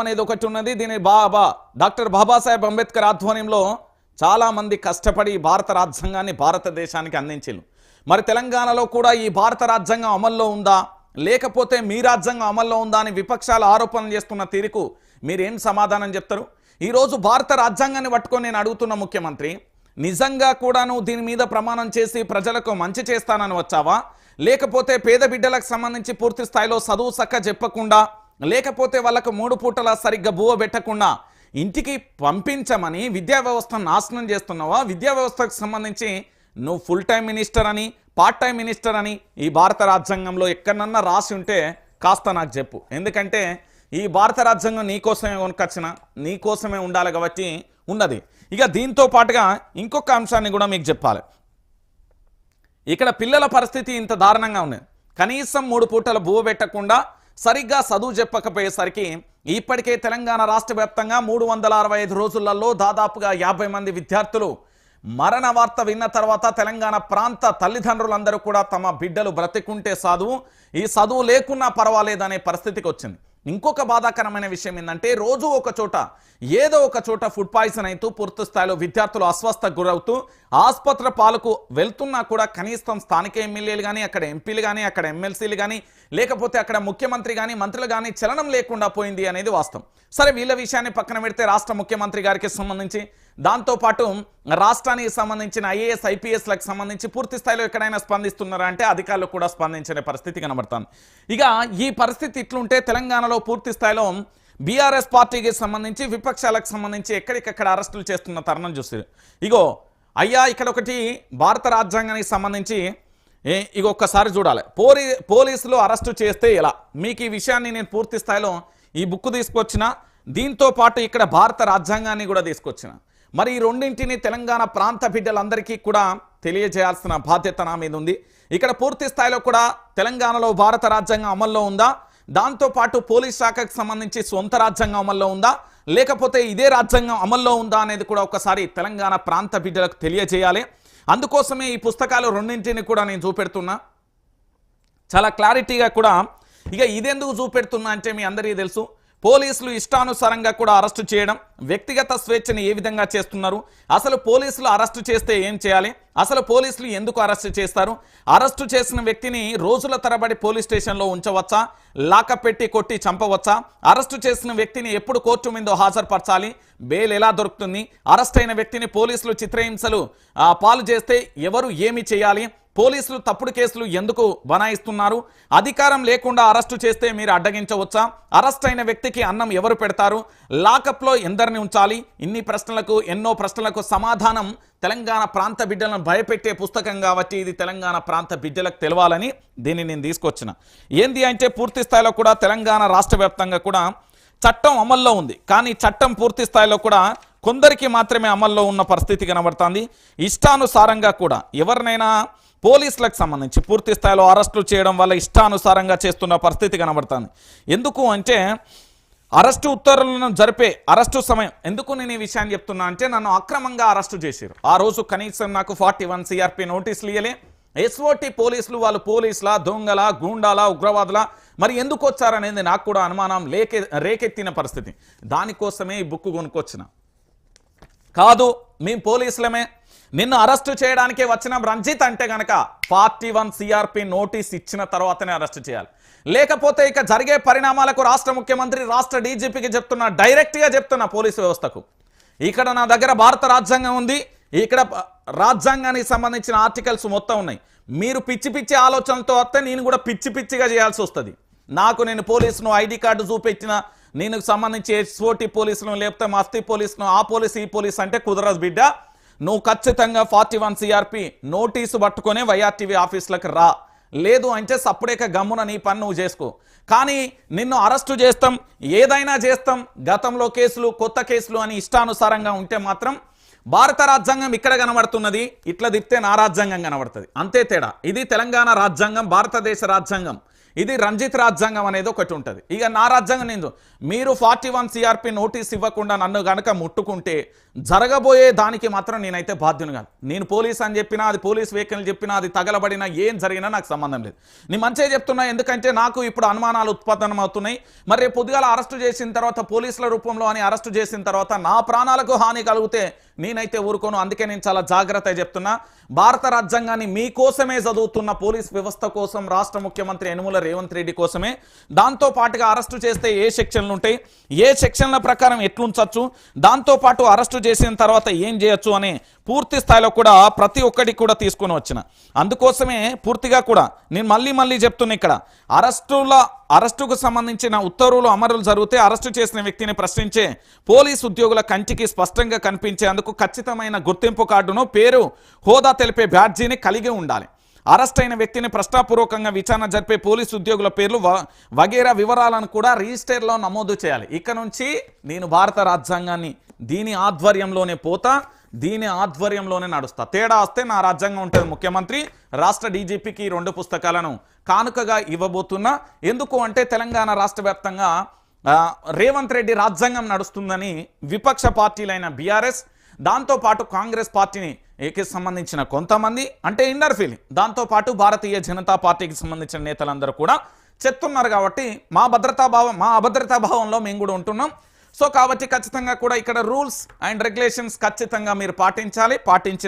అనేది ఒకటి ఉన్నది. దీని బాబా డాక్టర్ బాబాసాహెబ్ అంబేద్కర్ ఆధ్వర్యంలో చాలామంది కష్టపడి భారత రాజ్యాంగాన్ని భారతదేశానికి అందించారు మరి తెలంగాణలో కూడా ఈ భారత రాజ్యాంగం అమల్లో ఉందా? లేకపోతే మీ రాజ్యాంగం అమల్లో ఉందా అని విపక్షాలు ఆరోపణలు చేస్తున్న తీరుకు మీరేం సమాధానం చెప్తారు? ఈరోజు భారత రాజ్యాంగాన్ని పట్టుకొని నేను అడుగుతున్న ముఖ్యమంత్రి నిజంగా కూడాను దీని మీద ప్రమాణం చేసి ప్రజలకు మంచి చేస్తానని వచ్చావా? లేకపోతే పేద బిడ్డలకు సంబంధించి పూర్తి స్థాయిలో చదువు సక్క చెప్పకుండా లేకపోతే వాళ్ళకు మూడు పూటల సరిగ్గా బువ్వ పెట్టకుండా ఇంటికి పంపించమని విద్యా వ్యవస్థను నాశనం చేస్తున్నావా? విద్యా వ్యవస్థకు సంబంధించి నువ్వు ఫుల్ టైం మినిస్టర్ అని పార్ట్ టైం మినిస్టర్ అని ఈ భారత రాజ్యాంగంలో ఎక్కడన్నా రాసి ఉంటే కాస్త నాకు చెప్పు. ఎందుకంటే ఈ భారత రాజ్యాంగం నీకోసమే కొనుకొచ్చిన నీకోసమే ఉండాలి కాబట్టి ఉన్నది. ఇక దీంతో పాటుగా ఇంకొక అంశాన్ని కూడా మీకు చెప్పాలి. ఇక్కడ పిల్లల పరిస్థితి ఇంత దారుణంగా ఉన్నది. కనీసం మూడు పూటల బువ్వ పెట్టకుండా సరిగ్గా చదువు చెప్పకపోయేసరికి ఇప్పటికే తెలంగాణ రాష్ట్ర వ్యాప్తంగా మూడు వందల అరవై ఐదు రోజులలో దాదాపుగా యాభై మంది విద్యార్థులు మరణ వార్త విన్న తర్వాత తెలంగాణ ప్రాంత తల్లిదండ్రులందరూ కూడా తమ బిడ్డలు బ్రతికుంటే చదువు ఈ చదువు లేకున్నా పర్వాలేదనే పరిస్థితికి వచ్చింది. ఇంకొక బాధాకరమైన విషయం ఏంటంటే రోజు ఒక చోట ఏదో ఒక చోట ఫుడ్ పాయిజన్ అవుతూ పూర్తి స్థాయిలో విద్యార్థులు అస్వస్థకు గురవుతూ ఆసుపత్రి పాలకు వెళ్తున్నా కూడా కనీసం స్థానిక ఎమ్మెల్యేలు కానీ అక్కడ ఎంపీలు కానీ అక్కడ ఎమ్మెల్సీలు కానీ లేకపోతే అక్కడ ముఖ్యమంత్రి కానీ మంత్రులు కానీ చలనం లేకుండా పోయింది అనేది వాస్తవం. సరే వీళ్ళ విషయాన్ని పక్కన పెడితే రాష్ట్ర ముఖ్యమంత్రి గారికి సంబంధించి దాంతోపాటు రాష్ట్రానికి సంబంధించిన ఐఏఎస్ ఐపీఎస్లకు సంబంధించి పూర్తి స్థాయిలో ఎక్కడైనా స్పందిస్తున్నారా అంటే అధికారులు కూడా స్పందించే పరిస్థితి కనబడుతుంది. ఇక ఈ పరిస్థితి ఇట్లుంటే తెలంగాణలో పూర్తి స్థాయిలో బీఆర్ఎస్ పార్టీకి సంబంధించి విపక్షాలకు సంబంధించి ఎక్కడికక్కడ అరెస్టులు చేస్తున్న తరుణం చూసి ఇగో అయ్యా ఇక్కడ ఒకటి భారత రాజ్యాంగానికి సంబంధించి ఇక ఒక్కసారి చూడాలి. పోలీ పోలీసులు అరెస్టు చేస్తే ఎలా? మీకు ఈ విషయాన్ని నేను పూర్తి స్థాయిలో ఈ బుక్ తీసుకొచ్చిన దీంతో పాటు ఇక్కడ భారత రాజ్యాంగాన్ని కూడా తీసుకొచ్చిన. మరి ఈ రెండింటిని తెలంగాణ ప్రాంత బిడ్డలందరికీ కూడా తెలియజేయాల్సిన బాధ్యత నా మీద ఉంది. ఇక్కడ పూర్తి స్థాయిలో కూడా తెలంగాణలో భారత రాజ్యాంగం అమల్లో ఉందా? దాంతోపాటు పోలీస్ శాఖకు సంబంధించి సొంత రాజ్యాంగం అమల్లో ఉందా? లేకపోతే ఇదే రాజ్యాంగం అమల్లో ఉందా అనేది కూడా ఒకసారి తెలంగాణ ప్రాంత బిడ్డలకు తెలియజేయాలి. అందుకోసమే ఈ పుస్తకాలు రెండింటిని కూడా నేను చూపెడుతున్నా. చాలా క్లారిటీగా కూడా ఇక ఇదెందుకు చూపెడుతున్నా అంటే మీ అందరికీ తెలుసు. పోలీసులు ఇష్టానుసారంగా కూడా అరెస్టు చేయడం వ్యక్తిగత స్వేచ్ఛని ఏ విధంగా చేస్తున్నారు అసలు పోలీసులు అరెస్టు చేస్తే ఏం చేయాలి అసలు పోలీసులు ఎందుకు అరెస్టు చేస్తారు అరెస్టు చేసిన వ్యక్తిని రోజుల తరబడి పోలీస్ స్టేషన్లో ఉంచవచ్చా లాకప్ పెట్టి కొట్టి చంపవచ్చా అరెస్టు చేసిన వ్యక్తిని ఎప్పుడు కోర్టు మీద హాజరుపరచాలి బెయిల్ ఎలా దొరుకుతుంది అరెస్ట్ అయిన వ్యక్తిని పోలీసులు చిత్రహింసలు పాలు చేస్తే ఎవరు ఏమి చేయాలి పోలీసులు తప్పుడు కేసులు ఎందుకు బనాయిస్తున్నారు? అధికారం లేకుండా అరెస్టు చేస్తే మీరు అడ్డగించవచ్చా? అరెస్ట్ అయిన వ్యక్తికి అన్నం ఎవరు పెడతారు? లాకప్లో ఎందరిని ఉంచాలి? ఇన్ని ప్రశ్నలకు ఎన్నో ప్రశ్నలకు సమాధానం తెలంగాణ ప్రాంత బిడ్డలను భయపెట్టే పుస్తకం కాబట్టి ఇది తెలంగాణ ప్రాంత బిడ్డలకు తెలవాలని దీన్ని నేను తీసుకొచ్చిన. ఏంది అంటే పూర్తి స్థాయిలో కూడా తెలంగాణ రాష్ట్ర వ్యాప్తంగా కూడా చట్టం అమల్లో ఉంది. కానీ చట్టం పూర్తి స్థాయిలో కూడా కొందరికి మాత్రమే అమల్లో ఉన్న పరిస్థితి కనబడుతుంది. ఇష్టానుసారంగా కూడా ఎవరినైనా పోలీసులకు సంబంధించి పూర్తి స్థాయిలో అరెస్టులు చేయడం వల్ల ఇష్టానుసారంగా చేస్తున్న పరిస్థితి కనబడుతుంది. ఎందుకు అంటే అరెస్టు ఉత్తర్వులను జరిపే అరెస్టు సమయం ఎందుకు నేను ఈ విషయాన్ని చెప్తున్నా అంటే నన్ను అక్రమంగా అరెస్టు చేశారు. ఆ రోజు కనీసం నాకు ఫార్టీ వన్ సిఆర్పి నోటీసులు ఇయ్యలే. ఎస్ఓటి పోలీసులు వాళ్ళు పోలీసుల దొంగల గూండాల ఉగ్రవాదుల మరి ఎందుకు వచ్చారనేది నాకు కూడా అనుమానం లేకె రేకెత్తిన పరిస్థితి. దానికోసమే ఈ బుక్ కొనుక్కొచ్చిన. కాదు మేము పోలీసులమే. నిన్ను అరెస్టు చేయడానికి వచ్చిన రంజిత్ అంటే గనక ఫార్టీ వన్ సిఆర్పి నోటీస్ ఇచ్చిన తర్వాతనే అరెస్టు చేయాలి. లేకపోతే ఇక జరిగే పరిణామాలకు రాష్ట్ర ముఖ్యమంత్రి రాష్ట్ర డీజీపీకి చెప్తున్నా డైరెక్ట్గా చెప్తున్నా పోలీసు వ్యవస్థకు. ఇక్కడ నా దగ్గర భారత రాజ్యాంగం ఉంది. ఇక్కడ రాజ్యాంగానికి సంబంధించిన ఆర్టికల్స్ మొత్తం ఉన్నాయి. మీరు పిచ్చి పిచ్చి ఆలోచనలతో వస్తే నేను కూడా పిచ్చి పిచ్చిగా చేయాల్సి వస్తుంది. నాకు నేను పోలీసును ఐడి కార్డు చూపించిన నేను సంబంధించి ఎస్ఓటి పోలీసును లేకపోతే మస్తీ పోలీసును ఆ పోలీస్ ఈ పోలీస్ అంటే కుదరదు బిడ్డ. నువ్వు ఖచ్చితంగా ఫార్టీ వన్ సిఆర్పి నోటీసు పట్టుకొని వైఆర్టీవీ ఆఫీసులకు రా. లేదు అంటే సప్పుడేక గమ్మున నీ పని నువ్వు చేసుకో. కానీ నిన్ను అరెస్టు చేస్తాం ఏదైనా చేస్తాం గతంలో కేసులు కొత్త కేసులు అని ఇష్టానుసారంగా ఉంటే మాత్రం భారత రాజ్యాంగం ఇక్కడ కనబడుతున్నది ఇట్లా తిప్పితే నా రాజ్యాంగం కనబడుతుంది. అంతే తేడా. ఇది తెలంగాణ రాజ్యాంగం భారతదేశ రాజ్యాంగం. ఇది రంజిత్ రాజ్యాంగం అనేది ఒకటి ఉంటుంది. ఇక నా రాజ్యాంగం నేను మీరు ఫార్టీ వన్ సిఆర్పి నోటీస్ ఇవ్వకుండా నన్ను గనక ముట్టుకుంటే జరగబోయే దానికి మాత్రం నేనైతే బాధ్యును కాదు. నేను పోలీస్ అని చెప్పినా అది పోలీస్ వెహికల్ చెప్పినా అది తగలబడినా ఏం జరిగినా నాకు సంబంధం లేదు. నేను మంచిగా చెప్తున్నా ఎందుకంటే నాకు ఇప్పుడు అనుమానాలు ఉత్పన్నం అవుతున్నాయి. మరి పొద్దుగాల అరెస్టు చేసిన తర్వాత పోలీసుల రూపంలో అని అరెస్టు చేసిన తర్వాత నా ప్రాణాలకు హాని కలిగితే నేనైతే ఊరుకోను. అందుకే నేను చాలా జాగ్రత్తగా చెప్తున్నా. భారత రాజ్యాంగాన్ని మీకోసమే చదువుతున్న పోలీస్ వ్యవస్థ కోసం రాష్ట్ర ముఖ్యమంత్రి యనుమల రేవంత్ రెడ్డి కోసమే. దాంతో పాటుగా అరెస్టు చేస్తే ఏ సెక్షన్లు ఉంటాయి? ఏ సెక్షన్ల ప్రకారం ఎట్లుంచవచ్చు దాంతో పాటు అరెస్టు చేసిన తర్వాత ఏం చేయొచ్చు అనే పూర్తి స్థాయిలో కూడా ప్రతి ఒక్కటి కూడా తీసుకొని వచ్చిన. అందుకోసమే పూర్తిగా కూడా నేను మళ్ళీ మళ్ళీ చెప్తున్నా ఇక్కడ. అరెస్టుల అరెస్టుకు సంబంధించిన ఉత్తర్వులు అమరులు జరిగితే అరెస్టు చేసిన వ్యక్తిని ప్రశ్నించే పోలీస్ ఉద్యోగుల కంటికి స్పష్టంగా కనిపించేందుకు ఖచ్చితమైన గుర్తింపు కార్డును పేరు హోదా తెలిపే బ్యాడ్జీని కలిగి ఉండాలి. అరెస్ట్ అయిన వ్యక్తిని ప్రశ్నాపూర్వకంగా విచారణ జరిపే పోలీసు ఉద్యోగుల పేర్లు వ- వగేరా వివరాలను కూడా రిజిస్టర్లో నమోదు చేయాలి. ఇక నుంచి నేను భారత రాజ్యాంగాన్ని దీని ఆధ్వర్యంలోనే పోతా దీని ఆధ్వర్యంలోనే నడుస్తా. తేడా వస్తే నా రాజ్యాంగం ఉంటుంది ముఖ్యమంత్రి రాష్ట్ర డీజీపీకి రెండు పుస్తకాలను కానుకగా ఇవ్వబోతున్నా. ఎందుకు అంటే తెలంగాణ రాష్ట్ర వ్యాప్తంగా రేవంత్ రెడ్డి రాజ్యాంగం నడుస్తుందని విపక్ష పార్టీలైన బీఆర్ఎస్ దాంతోపాటు కాంగ్రెస్ పార్టీని ఏకి సంబంధించిన కొంతమంది అంటే ఇన్నర్ ఫీలింగ్ దాంతోపాటు భారతీయ జనతా పార్టీకి సంబంధించిన నేతలందరూ కూడా చెప్తున్నారు కాబట్టి మా భద్రతా భావం మా అభద్రతా భావంలో మేము కూడా ఉంటున్నాం. సో కాబట్టి ఖచ్చితంగా కూడా ఇక్కడ రూల్స్ అండ్ రెగ్యులేషన్స్ ఖచ్చితంగా మీరు పాటించాలి. పాటించి